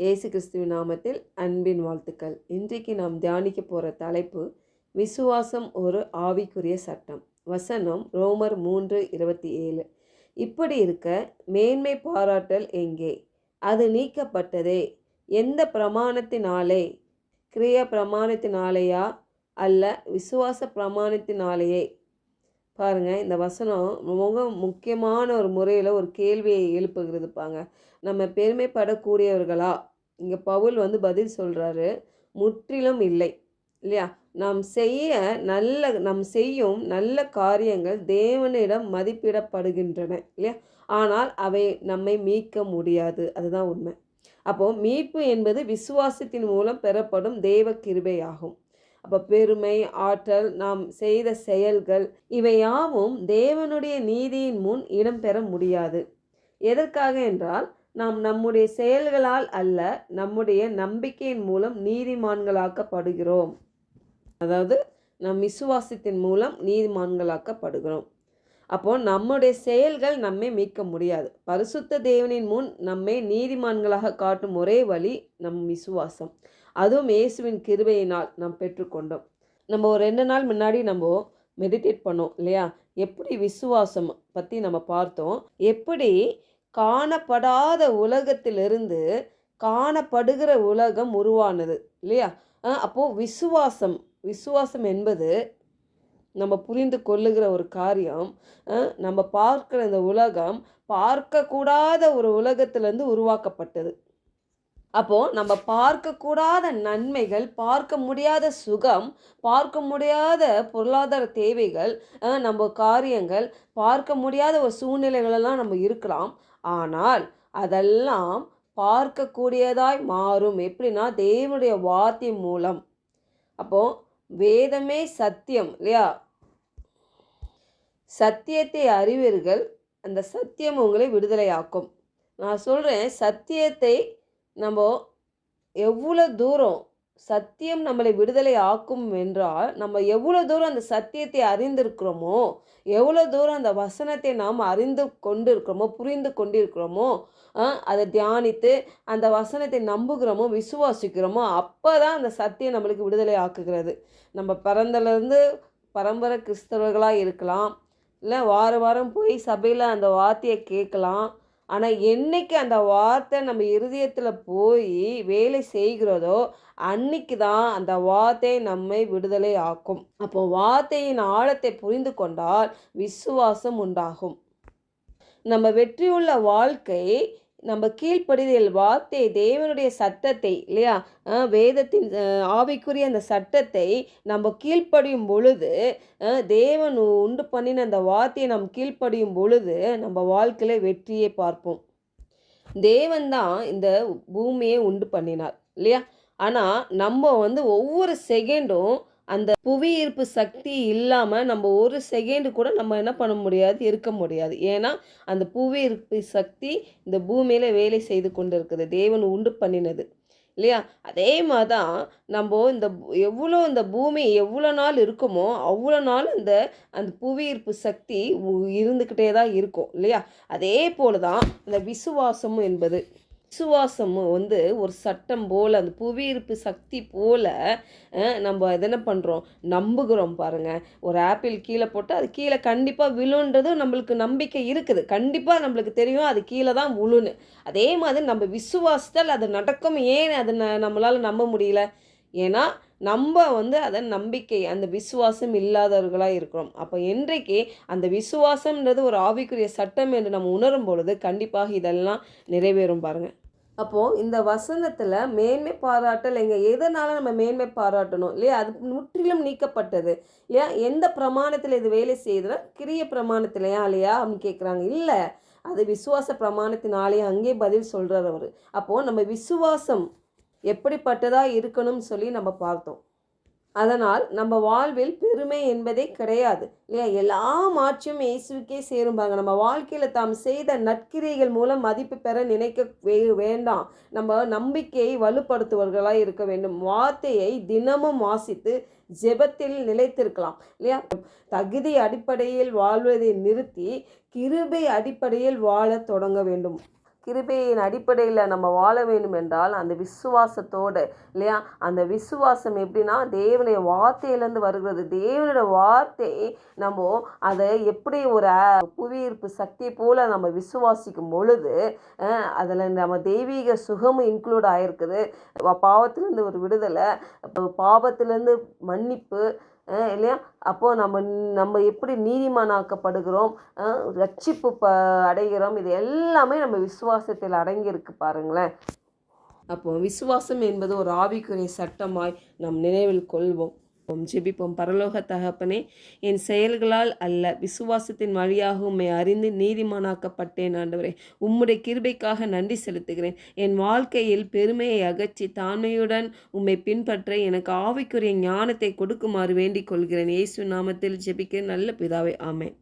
இயேசு கிறிஸ்துவின் நாமத்தில் அன்பின் வாழ்த்துக்கள். இன்றைக்கு நாம் தியானிக்க போகிற தலைப்பு விசுவாசம் ஒரு ஆவிக்குரிய சட்டம். வசனம் ரோமர் மூன்று இருபத்தி ஏழு. இப்படி இருக்க மேன்மை பாராட்டல் எங்கே? அது நீக்கப்பட்டதே. எந்த பிரமாணத்தினாலே? கிரிய பிரமாணத்தினாலேயா? அல்ல விசுவாச பிரமாணத்தினாலேயே? பாருங்கள் இந்த வசனம் மிக முக்கியமான ஒரு முறையில் ஒரு கேள்வியை எழுப்புகிறதுப்பாங்க. நம்ம பெருமைப்படக்கூடியவர்களா? இங்கே பவுல் வந்து பதில் சொல்கிறாரு முற்றிலும் இல்லை இல்லையா? நாம் செய்ய நல்ல நம் செய்யும் நல்ல காரியங்கள் தேவனிடம் மதிப்பிடப்படுகின்றன இல்லையா? ஆனால் அவை நம்மை மீட்க முடியாது அதுதான் உண்மை. அப்போது மீட்பு என்பது விசுவாசத்தின் மூலம் பெறப்படும் தேவ கிருபையாகும். அப்போ பெருமை ஆற்றல் நாம் செய்த செயல்கள் இவையாவும் தேவனுடைய நீதியின் முன் இடம்பெற முடியாது. எதற்காக என்றால் நாம் நம்முடைய செயல்களால் அல்ல நம்முடைய நம்பிக்கையின் மூலம் நீதிமான்களாக்கப்படுகிறோம். அதாவது நம் விசுவாசத்தின் மூலம் நீதிமான்களாக்கப்படுகிறோம். அப்போ நம்முடைய செயல்கள் நம்மை மீட்க முடியாது. பரிசுத்த தேவனின் முன் நம்மை நீதிமான்களாக காட்டும் ஒரே வழி நம் விசுவாசம். அதுவும் இயேசுவின் கிருபையினால் நாம் பெற்றுக்கொண்டோம். நம்ம ஒரு ரெண்டு நாள் முன்னாடி நம்ம மெடிடேட் பண்ணோம் இல்லையா? எப்படி விசுவாசம் பற்றி நம்ம பார்த்தோம். எப்படி காணப்படாத உலகத்திலிருந்து காணப்படுகிற உலகம் உருவானது இல்லையா? அப்போது விசுவாசம் விசுவாசம் என்பது நம்ம புரிந்து கொள்ளுகிற ஒரு காரியம். நம்ம பார்க்குற இந்த உலகம் பார்க்கக்கூடாத ஒரு உலகத்திலேருந்து உருவாக்கப்பட்டது. அப்போது நம்ம பார்க்கக்கூடாத நன்மைகள் பார்க்க முடியாத சுகம் பார்க்க முடியாத பொருளாதார தேவைகள் நம்ம காரியங்கள் பார்க்க முடியாத ஒரு சூழ்நிலைகளெல்லாம் நம்ம இருக்கலாம். ஆனால் அதெல்லாம் பார்க்கக்கூடியதாய் மாறும். எப்படின்னா தேவனுடைய வார்த்தை மூலம். அப்போது வேதமே சத்தியம் இல்லையா? சத்தியத்தை அறிவீர்கள் அந்த சத்தியம் உங்களை விடுதலையாக்கும். நான் சொல்கிறேன் சத்தியத்தை நம்ம எவ்வளோ தூரம் சத்தியம் நம்மளை விடுதலை ஆக்கும் என்றால் நம்ம எவ்வளோ தூரம் அந்த சத்தியத்தை அறிந்திருக்கிறோமோ எவ்வளோ தூரம் அந்த வசனத்தை நாம் அறிந்து கொண்டு இருக்கிறோமோ புரிந்து கொண்டிருக்கிறோமோ அதை தியானித்து அந்த வசனத்தை நம்புகிறோமோ விசுவாசிக்கிறோமோ அப்போ தான் அந்த சத்தியம் நம்மளுக்கு விடுதலை ஆக்குகிறது. நம்ம பிறந்தலேருந்து பரம்பரை கிறிஸ்தவர்களாக இருக்கலாம் இல்லை வார வாரம் போய் சபையில் அந்த வார்த்தையை கேட்கலாம் ஆனால் என்னைக்கு அந்த வார்த்தை நம்ம இருதயத்தில் போய் வேலை செய்கிறதோ அன்னைக்கு தான் அந்த வார்த்தை நம்மை விடுதலை ஆக்கும். அப்போ வார்த்தையின் ஆழத்தை புரிந்து கொண்டால் விசுவாசம் உண்டாகும். நம்ம வெற்றியுள்ள வாழ்க்கை நம்ம கீழ்ப்படிதல் வார்த்தை தேவனுடைய சட்டத்தை இல்லையா? வேதத்தின் ஆவிக்குரிய அந்த சட்டத்தை நம்ம கீழ்ப்படியும் பொழுது தேவன் உண்டு பண்ணின அந்த வார்த்தையை நம் கீழ்ப்படியும் பொழுது நம்ம வாழ்க்கையில் வெற்றியை பார்ப்போம். தேவன் தான் இந்த பூமியை உண்டு பண்ணினார் இல்லையா? ஆனால் நம்ம வந்து ஒவ்வொரு செகண்டும் அந்த புவி ஈர்ப்பு சக்தி இல்லாமல் நம்ம ஒரு செகண்டு கூட நம்ம என்ன பண்ண முடியாது இருக்க முடியாது. ஏன்னா அந்த புவி ஈர்ப்பு சக்தி இந்த பூமியில் வேலை செய்து கொண்டு இருக்குது தேவன் உண்டு பண்ணினது. இல்லையா? அதே மாதிரி தான் நம்ம இந்த எவ்வளோ இந்த பூமி எவ்வளோ நாள் இருக்குமோ அவ்வளோ நாள் அந்த அந்த புவியீர்ப்பு சக்தி இருந்துக்கிட்டே தான் இருக்கும். இல்லையா? அதே போல தான் இந்த விசுவாசமும் என்பது. விசுவாசம் வந்து ஒரு சட்டம் போல் அந்த புவியீர்ப்பு சக்தி போல் நம்ம என்ன பண்ணுறோம் நம்புகிறோம் பாருங்கள் ஒரு ஆப்பிள் கீழே போட்டால் அது கீழே கண்டிப்பாக விழுன்றதும் நம்மளுக்கு நம்பிக்கை இருக்குது. கண்டிப்பாக நம்மளுக்கு தெரியும் அது கீழே தான் விழுன்னு. அதே மாதிரி நம்ம விசுவாசத்தால் அது நடக்கும். ஏன் அது நம்மளால் நம்ப முடியல? ஏன்னா நம்ம வந்து அதை நம்பிக்கை அந்த விசுவாசம் இல்லாதவர்களாக இருக்கிறோம். அப்போ என்றைக்கு அந்த விசுவாசம்ன்றது ஒரு ஆவிக்குரிய சட்டம் என்று நம்ம உணரும் பொழுது கண்டிப்பாக இதெல்லாம் நிறைவேறும் பாருங்கள் அப்போது இந்த வசனத்தில் மேன்மை பாராட்டல் எங்கே எதனால் நம்ம மேன்மை பாராட்டணும்? இல்லையா? அது முற்றிலும் நீக்கப்பட்டது. இல்லையா? எந்த பிரமாணத்தில் இது வேலை செய்யுதுன்னா கிரிய பிரமாணத்திலையா இல்லையா? அப்படின்னு கேட்குறாங்க இல்லை. அது விசுவாச பிரமாணத்தினாலேயே அங்கே பதில் சொல்கிறார் அவர். அப்போது நம்ம விசுவாசம் எப்படிப்பட்டதாக இருக்கணும்னு சொல்லி நம்ம பார்த்தோம். அதனால் நம்ம வாழ்வில் பெருமை என்பதே கிடையாது இல்லையா? எல்லா மாற்றும் இயேசுக்கே சேரும்பாங்க நம்ம வாழ்க்கையில் தாம் செய்த நற்கிரைகள் மூலம் மதிப்பு பெற நினைக்க வே வேண்டாம். நம்ம நம்பிக்கையை வலுப்படுத்துவர்களாக இருக்க வேண்டும். வார்த்தையை தினமும் வாசித்து ஜெபத்தில் நிலைத்திருக்கலாம் இல்லையா? தகுதி அடிப்படையில் வாழ்வதை நிறுத்தி கிருபை அடிப்படையில் வாழ தொடங்க வேண்டும். கிருபையின் அடிப்படையில் நம்ம வாழ வேண்டும் என்றால் அந்த விசுவாசத்தோடு இல்லையா? அந்த விசுவாசம் எப்படின்னா தேவனுடைய வார்த்தையிலேருந்து வருகிறது. தேவனுடைய வார்த்தை நம்ம அதை எப்படி ஒரு புவியீர்ப்பு சக்தி போல் நம்ம விசுவாசிக்கும் பொழுது அதில் நம்ம தெய்வீக சுகமும் இன்க்ளூட் ஆகிருக்குது பாவத்திலேருந்து ஒரு விடுதலை பாவத்திலேருந்து மன்னிப்பு இல்லையா? அப்போது நம்ம நம்ம எப்படி நீதிமானாக்கப்படுகிறோம் ரட்சிப்பு ப அடைகிறோம் இது எல்லாமே நம்ம விசுவாசத்தில் அடங்கியிருக்கு பாருங்களேன். அப்போ விசுவாசம் என்பது ஒரு ஆவிக்குரிய சட்டமாய் நம் நினைவில் கொள்வோம். ஜெபிப்போம். ஜெபிப்போம். பரலோக தகப்பனே என் செயல்களால் அல்ல விசுவாசத்தின் வழியாக உம்மை அறிந்து நீதிமானாக்கப்பட்டேன் ஆண்டவரே. உம்முடைய கிருபைக்காக நன்றி செலுத்துகிறேன். என் வாழ்க்கையில் பெருமையை அகற்றி தாண்மையுடன் உம்மை பின்பற்ற எனக்கு ஆவிக்குரிய ஞானத்தை கொடுக்குமாறு வேண்டிக் கொள்கிறேன். இயேசு நாமத்தில் ஜெபிக்க நல்ல பிதாவை ஆமென்.